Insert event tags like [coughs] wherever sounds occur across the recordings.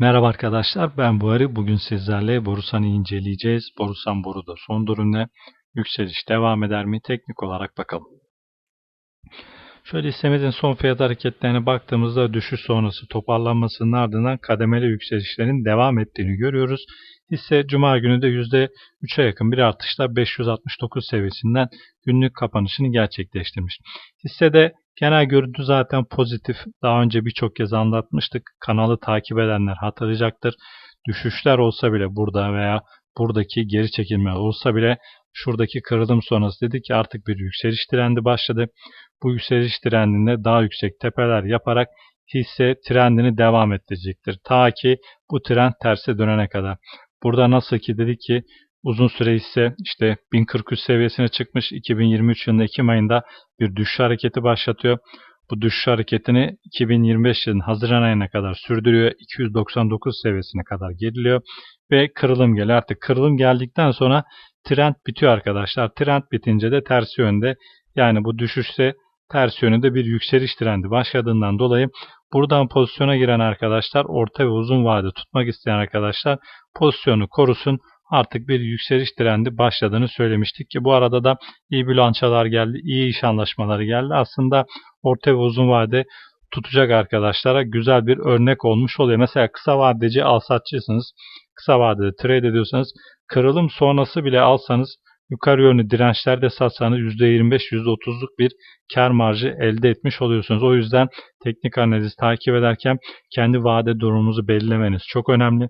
Merhaba arkadaşlar ben Buhari. Bugün sizlerle Borusan'ı inceleyeceğiz. Borusan Boru'da son durum ne? Yükseliş devam eder mi? Teknik olarak bakalım. Şöyle hissemizin son fiyat hareketlerine baktığımızda düşüş sonrası toparlanmasının ardından kademeli yükselişlerin devam ettiğini görüyoruz. Hisse Cuma günü de %3'e yakın bir artışla 569 seviyesinden günlük kapanışını gerçekleştirmiş. Hissede genel görüntü zaten pozitif. Daha önce birçok kez anlatmıştık. Kanalı takip edenler hatırlayacaktır. Düşüşler olsa bile burada veya buradaki geri çekilme olsa bile şuradaki kırılım sonrası dedik ki artık bir yükseliş trendi başladı. Bu yükseliş trendinde daha yüksek tepeler yaparak hisse trendini devam ettirecektir. Ta ki bu trend terse dönene kadar. Burada nasıl ki dedik ki uzun süre ise işte 1043 seviyesine çıkmış 2023 yılında Ekim ayında bir düşüş hareketi başlatıyor. Bu düşüş hareketini 2025 yılının Haziran ayına kadar sürdürüyor. 299 seviyesine kadar geriliyor ve kırılım geliyor. Artık kırılım geldikten sonra trend bitiyor arkadaşlar. Trend bitince de tersi yönde yani bu düşüşse ters yönünde bir yükseliş trendi başladığından dolayı buradan pozisyona giren arkadaşlar orta ve uzun vade tutmak isteyen arkadaşlar pozisyonu korusun. Artık bir yükseliş trendi başladığını söylemiştik ki bu arada da iyi bilançolar geldi, iyi iş anlaşmaları geldi. Aslında orta ve uzun vade tutacak arkadaşlara güzel bir örnek olmuş oluyor. Mesela kısa vadeci alsatçısınız. Kısa vadede trade ediyorsanız kırılım sonrası bile alsanız yukarı yönlü dirençlerde satsanız %25-%30'luk bir kar marjı elde etmiş oluyorsunuz. O yüzden teknik analiz takip ederken kendi vade durumunuzu belirlemeniz çok önemli.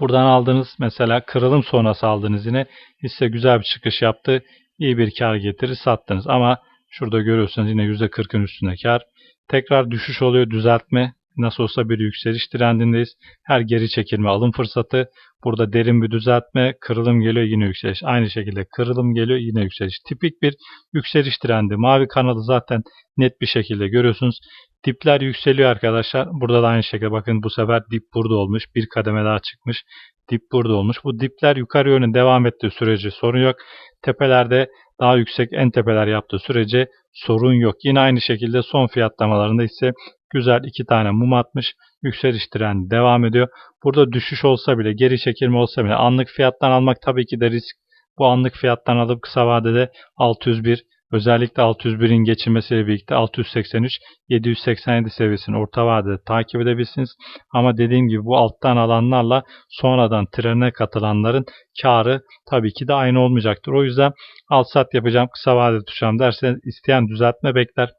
Buradan aldığınız mesela kırılım sonrası aldığınız yine hisse güzel bir çıkış yaptı. İyi bir kar getirir sattınız ama şurada görüyorsunuz yine %40'ın üstünde kar. Tekrar düşüş oluyor düzeltme. Nasıl olsa bir yükseliş trendindeyiz. Her geri çekilme alım fırsatı. Burada derin bir düzeltme, kırılım geliyor yine yükseliş. Aynı şekilde kırılım geliyor yine yükseliş. Tipik bir yükseliş trendi. Mavi kanalı zaten net bir şekilde görüyorsunuz. Dipler yükseliyor arkadaşlar. Burada da aynı şekilde bakın bu sefer dip burada olmuş. Bir kademe daha çıkmış. Dip burada olmuş. Bu dipler yukarı yönü devam ettiği sürece sorun yok. Tepelerde daha yüksek en tepeler yaptığı sürece sorun yok. Yine aynı şekilde son fiyatlamalarında ise güzel iki tane mum atmış. Yükseliş trendi devam ediyor. Burada düşüş olsa bile geri çekilme olsa bile anlık fiyattan almak tabii ki de risk. Bu anlık fiyattan alıp kısa vadede 601 Özellikle 601'in geçilmesiyle birlikte 683, 787 seviyesini orta vadede takip edebilirsiniz. Ama dediğim gibi bu alttan alanlarla sonradan trene katılanların karı tabii ki de aynı olmayacaktır. O yüzden al sat yapacağım, kısa vadede tutacağım derseniz isteyen düzeltme bekler.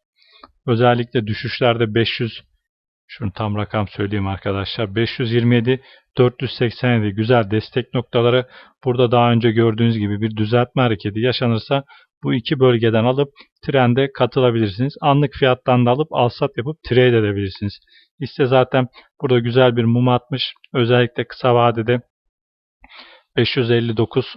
Özellikle düşüşlerde 500 şunu tam rakam söyleyeyim arkadaşlar. 527 487 güzel destek noktaları. Burada daha önce gördüğünüz gibi bir düzeltme hareketi yaşanırsa bu iki bölgeden alıp trende katılabilirsiniz. Anlık fiyattan da alıp alsat yapıp trade edebilirsiniz. İşte zaten burada güzel bir mum atmış. Özellikle kısa vadede 559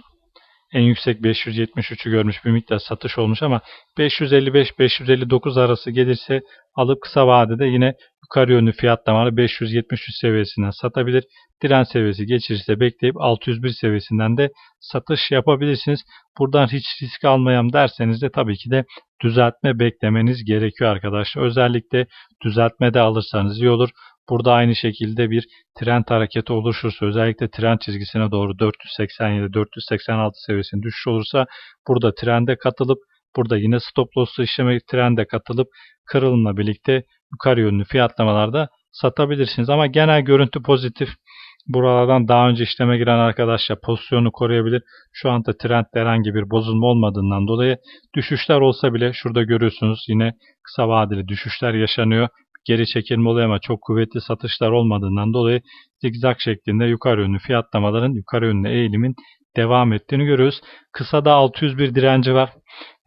en yüksek 573'ü görmüş bir miktar satış olmuş ama 555-559 arası gelirse alıp kısa vadede yine yukarı yönlü fiyatlamalı 573 seviyesinden satabilir. Direnç seviyesi geçirirse bekleyip 601 seviyesinden de satış yapabilirsiniz. Buradan hiç risk almayam derseniz de tabii ki de düzeltme beklemeniz gerekiyor arkadaşlar. Özellikle düzeltme de alırsanız iyi olur. Burada aynı şekilde bir trend hareketi oluşursa özellikle trend çizgisine doğru 487-486 seviyesinde düşüş olursa burada trende katılıp burada yine stop loss'lu işleme trende katılıp kırılımla birlikte yukarı yönlü fiyatlamalarda satabilirsiniz. Ama genel görüntü pozitif. Buralardan daha önce işleme giren arkadaşlar pozisyonu koruyabilir. Şu anda trendde herhangi bir bozulma olmadığından dolayı düşüşler olsa bile şurada görüyorsunuz yine kısa vadeli düşüşler yaşanıyor geri çekilme oluyor ama çok kuvvetli satışlar olmadığından dolayı zigzag şeklinde yukarı yönlü fiyatlamaların yukarı yönlü eğilimin devam ettiğini görüyoruz. Kısada 601 direnci var.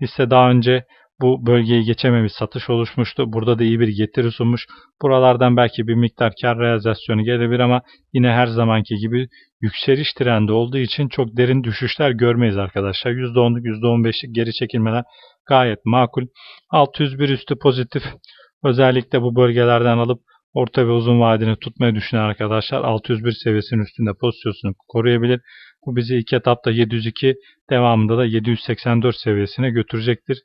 Hisse daha önce bu bölgeyi geçememiş satış oluşmuştu. Burada da iyi bir getiri sunmuş. Buralardan belki bir miktar kar realizasyonu gelebilir ama yine her zamanki gibi yükseliş trendi olduğu için çok derin düşüşler görmeyiz arkadaşlar. %10'luk %15'lik geri çekilmeler gayet makul. 601 üstü pozitif. Özellikle bu bölgelerden alıp orta ve uzun vadini tutmayı düşünen arkadaşlar 601 seviyesinin üstünde pozisyonunu koruyabilir. Bu bizi ilk etapta 702 devamında da 784 seviyesine götürecektir.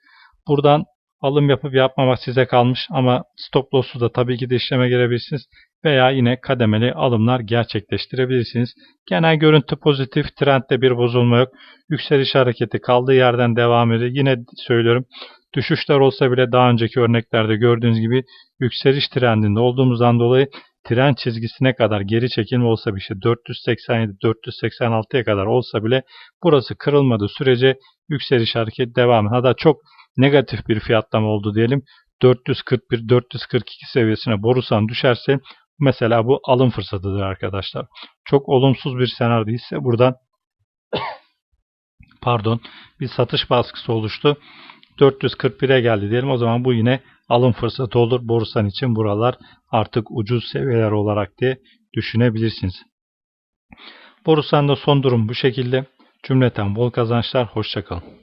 Buradan alım yapıp yapmamak size kalmış ama stop loss'u da tabii ki de işleme girebilirsiniz. veya yine kademeli alımlar gerçekleştirebilirsiniz. Genel görüntü pozitif, trendde bir bozulma yok. Yükseliş hareketi kaldığı yerden devam ediyor. Yine söylüyorum düşüşler olsa bile daha önceki örneklerde gördüğünüz gibi yükseliş trendinde olduğumuzdan dolayı trend çizgisine kadar geri çekilme olsa bir şey 487-486'ya kadar olsa bile burası kırılmadığı sürece yükseliş hareketi devam. Hatta çok negatif bir fiyatlama oldu diyelim. 441-442 seviyesine borusan düşerse mesela bu alım fırsatıdır arkadaşlar. Çok olumsuz bir senaryo ise buradan [coughs] pardon bir satış baskısı oluştu. 441'e geldi diyelim. O zaman bu yine alım fırsatı olur. Borsan için buralar artık ucuz seviyeler olarak diye düşünebilirsiniz. Borusan'da son durum bu şekilde. Cümleten bol kazançlar. Hoşçakalın.